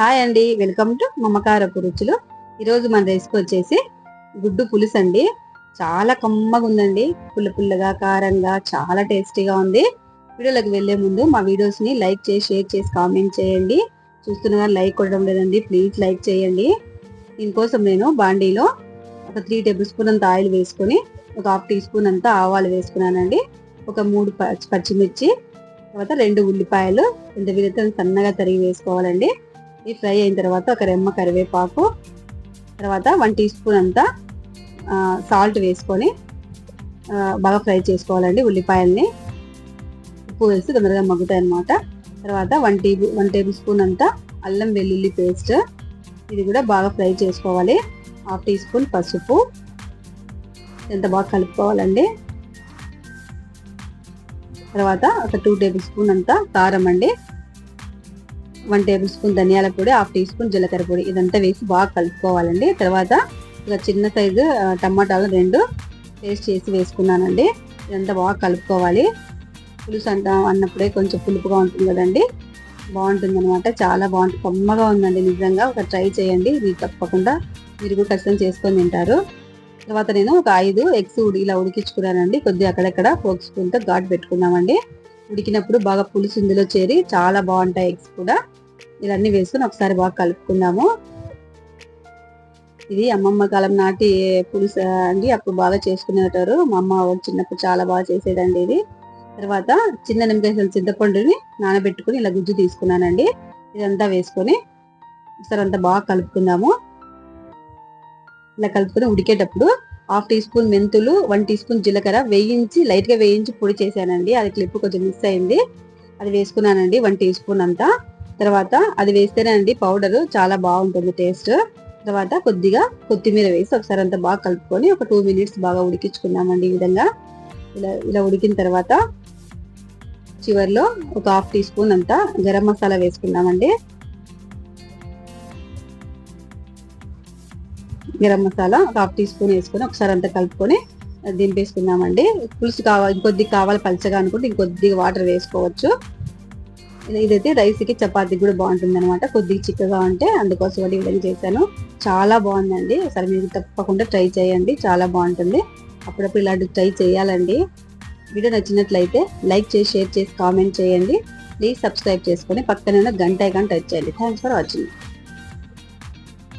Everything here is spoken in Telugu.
హాయ్ అండి. వెల్కమ్ టు మమకారపు రుచులు ఈరోజు మన రెసిపీ వచ్చేసి గుడ్డు పులుసు అండి. చాలా కమ్మగా ఉందండి. పుల్ల పుల్లగా కారంగా చాలా టేస్టీగా ఉంది. వీడియోలోకి వెళ్ళే ముందు మా వీడియోస్ని లైక్ చేసి షేర్ చేసి కామెంట్ చేయండి. చూస్తున్నగా లైక్ కొట్టడం లేదండి. ప్లీజ్ లైక్ చేయండి. దీనికోసం నేను బాండీలో ఒక త్రీ టేబుల్ స్పూన్ అంత ఆయిల్ వేసుకొని ఒక హాఫ్ టీ స్పూన్ అంత ఆవాలు వేసుకున్నానండి. ఒక మూడు పచ్చి- పచ్చిమిర్చి తర్వాత రెండు ఉల్లిపాయలు రెండు వీలైతే సన్నగా తరిగి వేసుకోవాలండి. ఈ ఫ్రై అయిన తర్వాత ఒక రెమ్మ కరివేపాకు తర్వాత వన్ టీ స్పూన్ అంతా సాల్ట్ వేసుకొని బాగా ఫ్రై చేసుకోవాలండి ఉల్లిపాయల్ని. ఉప్పు వేసి తొందరగా మగ్గుతాయి అన్నమాట తర్వాత one tea one table spoon అంతా అల్లం వెల్లుల్లి పేస్ట్. ఇది కూడా బాగా ఫ్రై చేసుకోవాలి. హాఫ్ టీ స్పూన్ పసుపు. ఎంత బాగా కలుపుకోవాలండి. తర్వాత ఒక టూ టేబుల్ స్పూన్ అంతా కారం అండి. వన్ టేబుల్ స్పూన్ ధనియాల పొడి హాఫ్ టీ స్పూన్ జీలకర్ర పొడి. ఇదంతా వేసి బాగా కలుపుకోవాలండి. తర్వాత ఒక చిన్న సైజు టమాటాలు రెండు పేస్ట్ చేసి వేసుకున్నానండి. ఇదంతా బాగా కలుపుకోవాలి. పులుసు అంట అన్నప్పుడే కొంచెం పులుపుగా ఉంటుంది కదండి. బాగుంటుంది అనమాట చాలా బాగుంటుంది. కొమ్మగా ఉందండి నిజంగా. ఒక ట్రై చేయండి. ఇది తప్పకుండా మీరు కూడా ఖచ్చితంగా చేసుకొని తింటారు. తర్వాత నేను ఒక ఐదు ఎగ్స్ ఇలా ఉడికించుకున్నానండి. కొద్దిగా అక్కడక్కడ ఫోక్ స్పూన్తో ఘాటు పెట్టుకున్నామండి. ఉడికినప్పుడు బాగా పులుసు ఇందులో చేరి చాలా బాగుంటాయి ఎగ్స్ కూడా. ఇవన్నీ వేసుకొని ఒకసారి బాగా కలుపుకుందాము. ఇది అమ్మమ్మ కాలం నాటి పులుసు అండి. అప్పుడు బాగా చేసుకునేటారు. మా అమ్మ వాళ్ళు చిన్నప్పుడు చాలా బాగా చేసేదండి ఇది. తర్వాత చిన్న నిమ్మకాయ చింతపండుని నానబెట్టుకుని ఇలా గుజ్జు తీసుకున్నానండి. ఇదంతా వేసుకొని ఒకసారి అంతా బాగా కలుపుకుందాము. ఇలా కలుపుకొని ఉడికేటప్పుడు హాఫ్ టీ స్పూన్ మెంతులు వన్ టీ స్పూన్ జీలకర్ర వేయించి లైట్గా వేయించి పొడి చేశానండి. అది క్లిప్ కొంచెం మిస్ అయింది. అది వేసుకున్నానండి వన్ టీ స్పూన్ అంతా. తర్వాత అది వేస్తేనే అండి పౌడర్ చాలా బాగుంటుంది టేస్ట్. తర్వాత కొద్దిగా కొత్తిమీర వేసి ఒకసారి అంతా బాగా కలుపుకొని ఒక టూ మినిట్స్ బాగా ఉడికించుకున్నామండి ఈ విధంగా. ఇలా ఇలా ఉడికిన తర్వాత చివర్లో ఒక హాఫ్ టీ స్పూన్ అంతా గరం మసాలా వేసుకున్నామండి. గరం మసాలా ఒక హాఫ్ టీ స్పూన్ వేసుకొని ఒకసారి అంతా కలుపుకొని దింపేసుకున్నామండి. పులుసు కావాలి ఇంకొద్ది కావాలి పలచగా అనుకుంటే ఇంకొద్దిగా వాటర్ వేసుకోవచ్చు. ఇదైతే రైస్కి చపాతీకి కూడా బాగుంటుంది అనమాట కొద్దిగా చిక్కగా ఉంటే అందుకోసం ఈ విధంగా చేశాను. చాలా బాగుందండి. ఒకసారి మీరు తప్పకుండా ట్రై చేయండి. చాలా బాగుంటుంది. అప్పుడప్పుడు ఇలాంటి ట్రై చేయాలండి. వీడియో నచ్చినట్లయితే లైక్ చేసి షేర్ చేసి కామెంట్ చేయండి. ప్లీజ్ సబ్స్క్రైబ్ చేసుకొని పక్కన ఉన్న గంట ఐకాన్ టచ్ చేయండి. Thanks for watching.